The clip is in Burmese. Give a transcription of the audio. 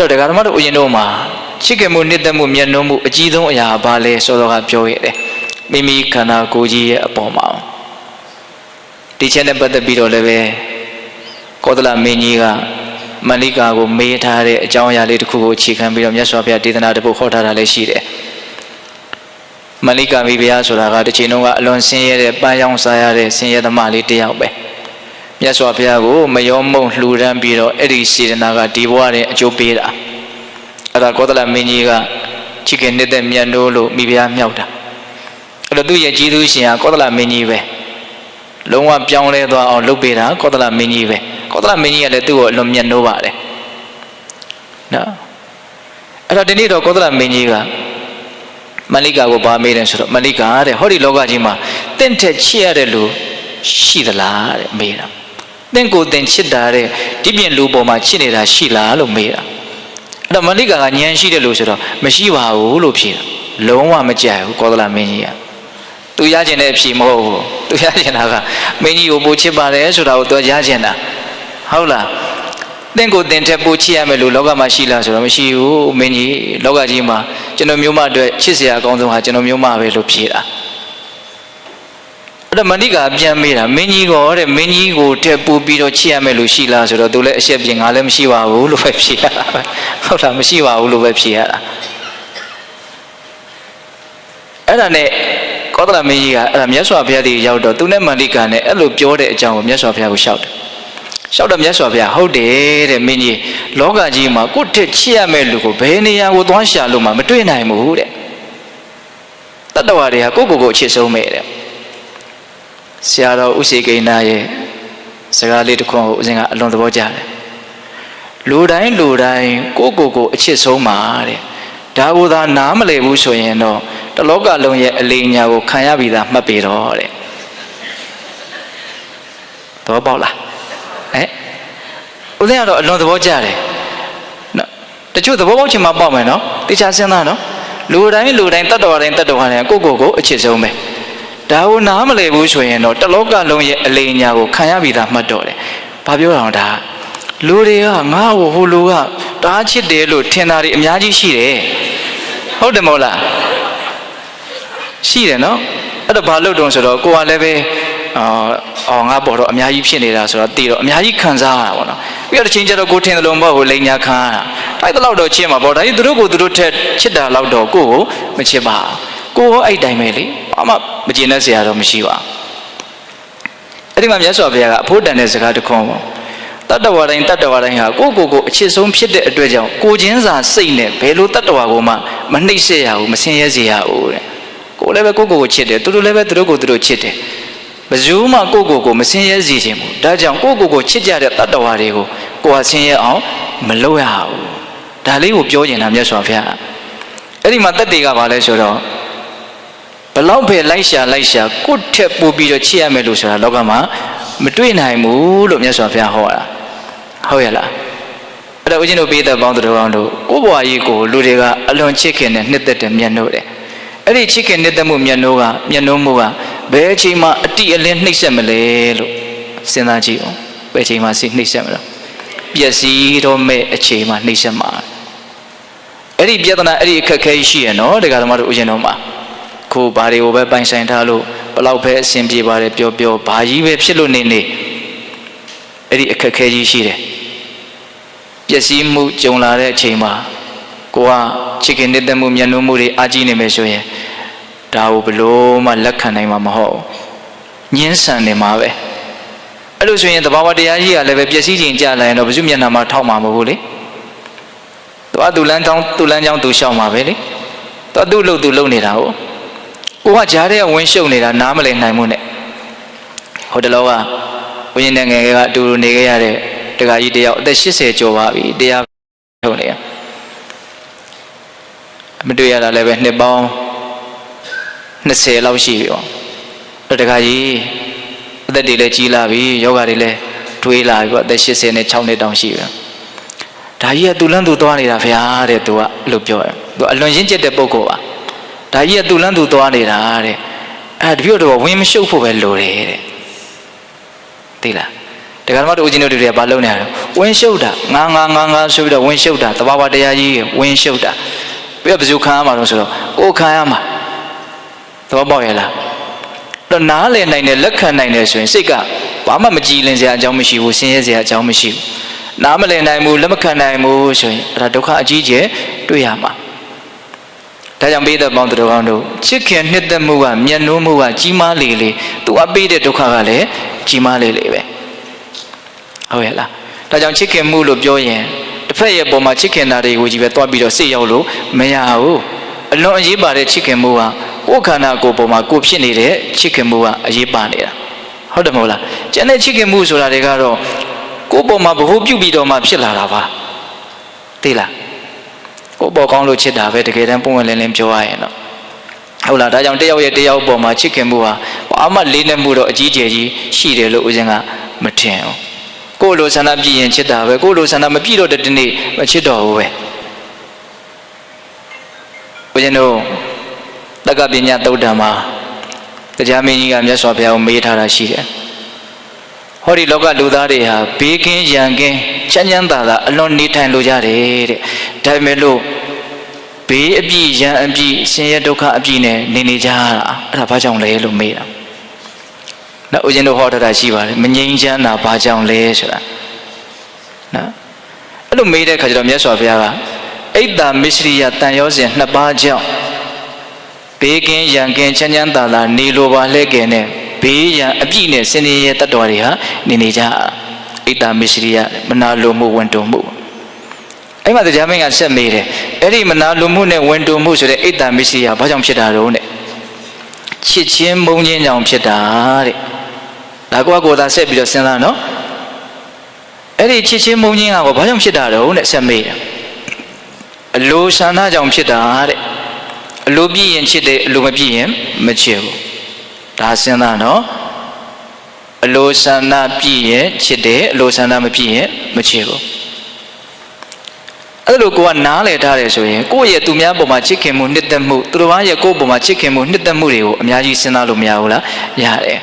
အဲ့တော့ဒကာဓမ္မတို့ဦးရင်တို့မှာချစ်ခင်မှုနှစ်သက်မှုမျက်နှာမှုအကြီးဆုံးအရာဘာလဲဆိုတော့ကပြောခဲ့တယ်မိမိခန္ဓာကိုယ်ကြီးရဲ့အပေါ်မှာဒီချက်နဲ့ပတ်သက်ပြီးတော့လည်းပဲကောသလမင်းကြီးကမလိကာကိုမေးထားတဲ့အကြောင်းအရာလေးတစ်ခုကိုအခြေခံပြီးတော့မြတ်စွာဘုရားဒေသနာတစ်ပုဒ်ဟောထားတာလည်းရှိတယ်မလိကာမိဖုရားဆိုတာကတစ်ချိန်လုံးကအလွန်ဆင်းရဲတဲ့ပန်းရောင်စားရတဲ့ဆင်းရဲသမားလေးတစ်ယောက်ပဲ မြတ်စွာဘုရားကိုမယောမုံလှူဒန်းပြီးတော့အဲ့ဒီစေတနာကဒီဘဝနဲ့အကျိုးပေးတာအဲ့ဒါကောသလမင်းကြီးကချစ်ခင်နှစ်သက်မြတ်နိုးလို့မိဖုရားမြောက်တာအဲ့တော့သူ့ရဲ့ကြီးသူရှင်ကကောသလမင်းကြီးပဲလုံးဝပြောင်းလဲသွားအောင်လုပ်ပေးတာကောသလမင်းကြီးပဲကောသလမင်းကြီးကလည်းသူ့ကိုအလွန်မြတ်နိုးပါတယ်နော်အဲ့တော့ဒီနေ့တော့ကောသလမင်းကြီးကမလိကာကိုဗာမေးတယ်ဆိုတော့မလိကာတဲ့ဟောဒီလောကကြီးမှာတင့်ထက်ချစ်ရတဲ့လူရှိသလားတဲ့မေးတာ တင့်ကိုတင်ချစ်တာတဲ့ဒီပြင်လူပေါ်မှာချစ်နေတာရှိလားလို့မေးတာအဲ့တော့မလိကာကညံရှိတယ်လို့ဆိုတော့မရှိပါဘူးလို့ဖြေတာလုံးဝမကြိုက်ဘူးကောသလမင်းကြီးကသူရကျင်တဲ့အဖြေမဟုတ်ဘူးသူရကျင်တာကမင်းကြီးကိုပိုချစ်ပါတယ်ဆိုတာကိုသူရကျင်တာဟုတ်လားတင့်ကိုတင်ထက်ပိုချစ်ရမယ်လို့လောကမှာရှိလားဆိုတော့မရှိဘူးမင်းကြီးလောကကြီးမှာကျွန်တော်မျိုးမအတွက်ချစ်စရာအကောင်းဆုံးဟာကျွန်တော်မျိုးမပဲလို့ဖြေတာအဲ့ တော့မဏိကာပြန်မေးတာမင်းကြီးကောတဲ့မင်းကြီးကိုတက်ပူပြီးတော့ချစ်ရမယ်လို့ရှိလားဆိုတော့သူလည်းအရှက်ပြင်ငါလည်းမရှိပါဘူးလို့ပဲဖြေရတာပဲဟုတ်လားမရှိပါဘူးလို့ပဲဖြေရတာအဲ့ဒါနဲ့ကောသလမင်းကြီးကအဲ့ဒါမြတ်စွာဘုရားတည်းရောက်တော့သူနဲ့မန္လိကာနဲ့အဲ့လိုပြောတဲ့အကြောင်းကိုမြတ်စွာဘုရားကိုရှောက်တယ်ရှောက်တော့မြတ်စွာဘုရားဟုတ်တယ်တဲ့မင်းကြီးလောကကြီးမှာကိုယ့်တက်ချစ်ရမယ့်လူကိုဘယ်နေရာကိုသွားရှာလို့မှမတွေ့နိုင်ဘူးတဲ့တတ္တဝါတွေကကိုယ့်ကိုယ်ကိုအချစ်ဆုံးမဲ့တဲ့ ဆရာတော်ဥရှိကိန်းနာရဲ့စကားလေးတစ်ခွန်းကိုဦးဇင်ကအလွန်သဘောကျတယ်လူတိုင်းလူတိုင်းကိုယ့်ကိုယ်ကိုအချစ်ဆုံးပါတဲ့ဒါဘုသာနားမလည်ဘူးဆိုရင်တော့တလောကလုံးရဲ့အလေးညာကိုခံရပြီးသားမှတ်ပြီတော့တဲ့သဘောပေါက်လားဟဲ့ဦးဇင်းကတော့အလွန်သဘောကျတယ်နော်တချို့သဘောပေါက်ချင်မှပေါက်မယ်နော်တခြားစဉ်းစားနော်လူတိုင်းလူတိုင်းတတ်တော်တိုင်းတတ်တော်တိုင်းကိုယ့်ကိုယ်ကိုအချစ်ဆုံးပဲ ဒါကိုနားမလည်ဘူးဆိုရင်တော့တလောကလုံးရဲ့အလေးညာကိုခံရပြီးသားမှတ်တော့တယ်ဘာပြောတာလဲဒါလူတွေကငါ့ကိုဟိုလူကတားချစ်တယ်လို့ထင်တာတွေအများကြီးရှိတယ်ဟုတ်တယ်မဟုတ်လားရှိတယ်နော်အဲ့တော့ဘာလို့တုံးဆိုတော့ကိုကလည်းပဲအာအော်ငါပေါ်တော့အများကြီးဖြစ်နေတာဆိုတော့တည်တော့အများကြီးခံစားရတာပေါ့နော်ပြီးတော့တစ်ချိန်ကျတော့ကိုထင်တယ်လို့မဟုတ်ဘူးလိန်ညာခံရတာတိုက်တဲ့လောက်တော့ချစ်မှာပေါ့ဒါကြီးသူတို့ကိုသူတို့ထက်ချစ်တာလောက်တော့ကိုကိုမချစ်ပါကိုဟောအဲ့တိုင်းပဲလေဘာ မှမကျင်တဲ့ဆရာတော့မရှိပါအဲ့ဒီမှာမြတ်စွာဘုရားကအဖို့တန်တဲ့စကားတစ်ခွန်းပေါ့တတ္တဝါတိုင်းတတ္တဝါတိုင်းဟာကိုယ့်ကိုယ်ကိုအချစ်ဆုံးဖြစ်တဲ့အတွက်ကြောင့်ကိုချင်းစာစိတ်နဲ့ဘယ်လိုတတ္တဝါကိုမှမနှိမ့်ဆက်ရဘူးမဆင်းရဲစေရဘူးတဲ့ကိုယ်လည်းပဲကိုယ့်ကိုယ်ကိုချစ်တယ်သူတို့လည်းပဲသူတို့ကိုသူတို့ချစ်တယ်ဘယ်သူမှကိုယ့်ကိုယ်ကိုမဆင်းရဲစေချင်ဘူးဒါကြောင့်ကိုယ့်ကိုယ်ကိုချစ်ကြတဲ့တတ္တဝါတွေကိုကိုယ်ဟာဆင်းရဲအောင်မလုပ်ရဘူးဒါလေးကိုပြောကျင်တာမြတ်စွာဘုရားအဲ့ဒီမှာတက်တွေကဘာလဲဆိုတော့ဘ လောက်ပဲလိုက်ရှာလိုက်ရှာကိုယ့်ထက်ပိုပြီးတော့ချစ်ရမယ်လို့ဆိုတာလောကမှာမတွေ့နိုင်ဘူးလို့မြတ်စွာဘုရားဟောတာဟုတ်ရဲ့လားအဲ့တော့ဦးဇင်းတို့ပေးတဲ့ပေါင်းတော်ကောင်းတို့ကိုယ့်ဘဝကြီးကိုလူတွေကအလွန်ချစ်ခင်နဲ့နှစ်သက်တယ်မျက်နှိုးတယ်အဲ့ဒီချစ်ခင်နှစ်သက်မှုမျက်နှိုးကမျက်နှိုးမှုကဘယ်အချိန်မှအတိအလင်းနှိမ့်ဆက်မလဲလို့စဉ်းစားကြည့်အောင်ဘယ်အချိန်မှစိနှိမ့်ဆက်မလဲပျက်စီးတော့မဲ့အချိန်မှနှိမ့်ဆက်မှာအဲ့ဒီပြဿနာအဲ့ဒီအခက်အခဲရှိရနော်တရားဓမ္မတို့ဦးဇင်းတို့မှာ ခုဘာတွေကိုပဲပိုင်ဆိုင်ထားလို့ဘလောက်ပဲအဆင်ပြေပါတယ်ပြောပြောဘာကြီးပဲဖြစ်လို့နေနေအဲ့ဒီအခက်အခဲကြီးရှိတယ်ပျက်စီးမှုကြုံလာတဲ့အချိန်မှာကိုကချစ်ခင်နေတဲ့မှုမျက်နှာမှုတွေအာကြီးနေမယ်ဆိုရင်ဒါကိုဘလို့မှလက်ခံနိုင်မှာမဟုတ်ညှင်းဆန်နေမှာပဲအဲ့လိုဆိုရင်တဘာဝတရားကြီးကလည်းပဲပျက်စီးခြင်းကြလာရင်တော့ဘယ်သူမျက်နှာမှာထောက်မှာမဟုတ်ဘူးလေသူကသူလမ်းကြောင်းသူလမ်းကြောင်းသူရှောက်မှာပဲလေသူသူ့လို့သူလုံနေတာဟုတ် ကိုကကြားထဲကဝင်းရှုပ်နေတာနားမလည်နိုင်မှုနဲ့ဟိုတလောကဝင်းနေငယ်ကအတူတူနေခဲ့ရတဲ့တခါကြီးတယောက်အသက်80ကျော်ပါပြီတရားထုတ်နေရမတွေ့ရတာလည်းပဲနှစ်ပေါင်း20လောက်ရှိပြီပေါ့အဲ့တခါကြီးအသက်တွေလည်းကြီးလာပြီယောဂတွေလည်းတွေးလာပြီပေါ့အသက်80နဲ့6နှစ်တောင်ရှိပြီဒါကြီးကသူ့လန်းသူသွားနေတာဗျာတဲ့သူကအဲ့လိုပြောတယ်သူအလွန်ရင့်ကျက်တဲ့ပုဂ္ဂိုလ်ပါ ဒါကြီးကသူ့လန်းသူသွားနေတာတဲ့အဲ့တပြည့်တော့ဝင်းမရှုပ်ဖို့ပဲလိုတယ်တဲ့သိလားတရားဓမ္မတို့ဦးဇင်းတို့တွေကဘာလုပ်နေရလဲဝင်းရှုပ်တာငါငါငါငါဆိုပြီးတော့ဝင်းရှုပ်တာတဘာဝတရားကြီးဝင်းရှုပ်တာပြီးတော့ဘယ်သူခံရမှာလို့ဆိုတော့ကိုယ်ခံရမှာသဘောပေါက်ရဲ့လားတော့နားလည်နိုင်တယ်လက်ခံနိုင်တယ်ဆိုရင်စိတ်ကဘာမှမကြည်လင်စရာအကြောင်းမရှိဘူးဆင်းရဲစရာအကြောင်းမရှိဘူးနားမလည်နိုင်ဘူးလက်မခံနိုင်ဘူးဆိုရင်အဲ့ဒါဒုက္ခအကြီးကျယ်တွေ့ရမှာဒါ ကြောင့်ပေးတဲ့ပေါင်းသူတော်ကောင်းတို့ချစ်ခင်နှစ်သက်မှုကမျက်နှိုးမှုကကြီးမားလေလေသူအပေးတဲ့ဒုက္ခကလည်းကြီးမားလေလေပဲဟုတ်ရဲ့လားဒါကြောင့်ချစ်ခင်မှုလို့ပြောရင်တစ်ဖက်ရဲ့ပုံမှာချစ်ခင်တာတွေကိုကြီးပဲတွားပြီးတော့စိတ်ရောက်လို့မရဘူးအလွန်အရေးပါတဲ့ချစ်ခင်မှုကကိုယ်ခန္ဓာကိုယ်ပုံမှာကိုယ်ဖြစ်နေတဲ့ချစ်ခင်မှုကအရေးပါနေတာဟုတ်တယ်မဟုတ်လားကျန်တဲ့ချစ်ခင်မှုဆိုတာတွေကတော့ကိုယ်ပုံမှာဘ ਹੁ ပြုတ်ပြီးတော့မှဖြစ်လာတာပါသိလား ကိုယ်ပေါ်ကောင်းလို့ချစ်တာပဲတကယ်တမ်းပုံဝင်လင်းလင်းပြောရရင်တော့ဟုတ်လားဒါကြောင့်တယောက်ရဲ့တယောက်ပေါ်မှာချစ်ခင်မှုဟာဘာမှလေးနက်မှုတော့အကြီးကျယ်ကြီးရှိတယ်လို့ဦးဇင်းကမထင်ဘူးကိုယ်လိုဆန္ဒပြည့်ရင်ချစ်တာပဲကိုယ်လိုဆန္ဒမပြည့်တော့တဲ့ဒီနေ့မချစ်တော့ဘူးပဲဦးဇင်းတို့တက္ကပညာသုတ်တံမှာတရားမင်းကြီးကမြတ်စွာဘုရားကိုမေးထားတာရှိတယ် ဟောဒီလောကလူသားတွေဟာဘေးကင်းရန်ကင်းချမ်းချမ်းသာသာအလွန်နေထိုင်လိုကြတယ်တဲ့ဒါပေမဲ့လို့ဘေးအပြည့်ရန်အပြည့်ဆင်းရဲဒုက္ခအပြည့်နဲ့နေနေကြရတာအဲ့ဒါဘာကြောင့်လဲလို့မေးတာနော်ဦးဇင်းတို့ဟောထားတာရှိပါတယ်မငြိမ်းချမ်းတာဘာကြောင့်လဲဆိုတာနော်အဲ့လိုမေးတဲ့အခါကျတော့မြတ်စွာဘုရားကအိတ်တာမစ္စရိယတန်ရောစဉ်နှစ်ပါးကြောင့်ဘေးကင်းရန်ကင်းချမ်းချမ်းသာသာနေလိုပါလဲကဲနဲ့ ဘေးရန်အပြည့်နဲ့စင်ရဲ့တတ်တော်တွေဟာနေနေကြအိတ်တာမစ္စရိယမနာလိုမှုဝန်တုံမှုအဲ့မှာတရားမင်းကဆက်မေးတယ်အဲ့ဒီမနာလိုမှုနဲ့ဝန်တုံမှုဆိုတဲ့အိတ်တာမစ္စရိယဘာကြောင့်ဖြစ်တာတော့တဲ့ချစ်ချင်းမုန်းချင်းကြောင့်ဖြစ်တာတဲ့ဒါကောကိုယ်သာဆက်ပြီးတော့စဉ်းစားနော်အဲ့ဒီချစ်ချင်းမုန်းချင်းကဘာကြောင့်ဖြစ်တာတော့တဲ့ဆက်မေးတယ်အလိုဆန္ဒကြောင့်ဖြစ်တာတဲ့အလိုပြည့်ရင်ချစ်တယ်အလိုမပြည့်ရင်မချစ်ဘူး ဒါစဉ်းစားနော်အလိုဆန္ဒပြည့်ရင်ချစ်တယ်အလိုဆန္ဒမပြည့်ရင်မချစ်ဘူးအဲ့လိုကိုကနားလည်ထားတယ်ဆိုရင်ကိုယ့်ရဲ့သူများပေါ်မှာချစ်ခင်မှုနှစ်သက်မှုသူတော်ဘာရဲ့ကိုယ့်ပေါ်မှာချစ်ခင်မှုနှစ်သက်မှုတွေကိုအများကြီးစဉ်းစားလို့မရဘူးလားရတယ်